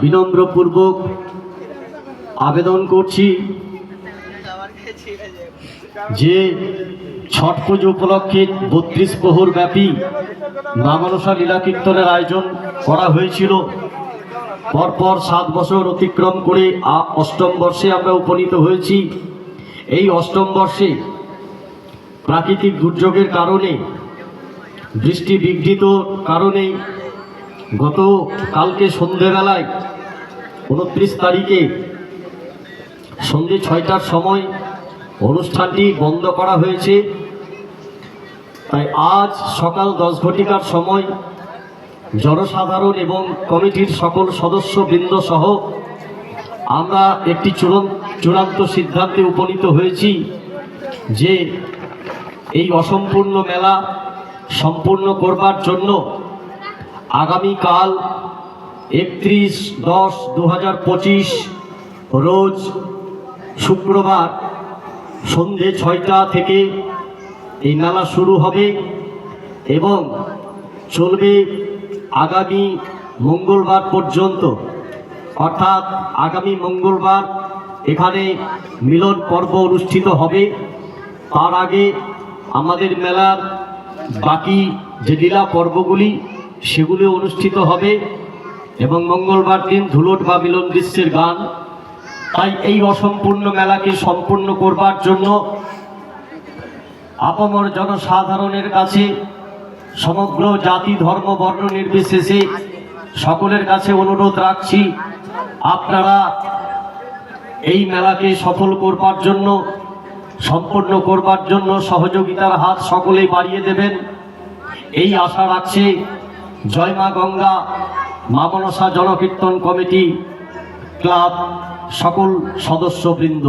বিনম্রপূর্বক আবেদন করছি যে ছট পুজো উপলক্ষে বত্রিশ প্রহর ব্যাপী নামানসা লীলা কীর্তনের আয়োজন করা হয়েছিল। পরপর সাত বছর অতিক্রম করে অষ্টম বর্ষে আমরা উপনীত হয়েছি। এই অষ্টম বর্ষে প্রাকৃতিক দুর্যোগের কারণে, বৃষ্টি বিঘ্নিত কারণে গত কালকে সন্ধেবেলায় উনত্রিশ তারিখে সন্ধে ছয়টার সময় অনুষ্ঠানটি বন্ধ করা হয়েছে। তাই আজ সকাল দশ ঘটিকার সময় জনসাধারণ এবং কমিটির সকল সদস্যবৃন্দ সহ আমরা একটি চূড়ান্ত চূড়ান্ত সিদ্ধান্তে উপনীত হয়েছি যে এই অসম্পূর্ণ মেলা সম্পূর্ণ করবার জন্য আগামীকাল একত্রিশ দশ দু হাজার রোজ শুক্রবার সন্ধে ছয়টা থেকে এই মেলা শুরু হবে এবং চলবে আগামী মঙ্গলবার পর্যন্ত। অর্থাৎ আগামী মঙ্গলবার এখানে মিলন পর্ব অনুষ্ঠিত হবে। তার আগে আমাদের মেলার বাকি যে লীলা পর্বগুলি সেগুলি অনুষ্ঠিত হবে এবং মঙ্গলবার দিন ধুলোট বা মিলন দৃশ্যের গান। তাই এই অসম্পূর্ণ মেলাকে সম্পূর্ণ করবার জন্য আপামর জনসাধারণের কাছে সমগ্র জাতি, ধর্ম, বর্ণ নির্বিশেষে সকলের কাছে অনুরোধ রাখছি, আপনারা এই মেলাকে সফল করবার জন্য, সম্পূর্ণ করবার জন্য সহযোগিতার হাত সকলেই বাড়িয়ে দেবেন। এই আশা রাখছে জয় মা গঙ্গা মামনসা জনকীর্তন কমিটি ক্লাব সকল সদস্যবৃন্দ।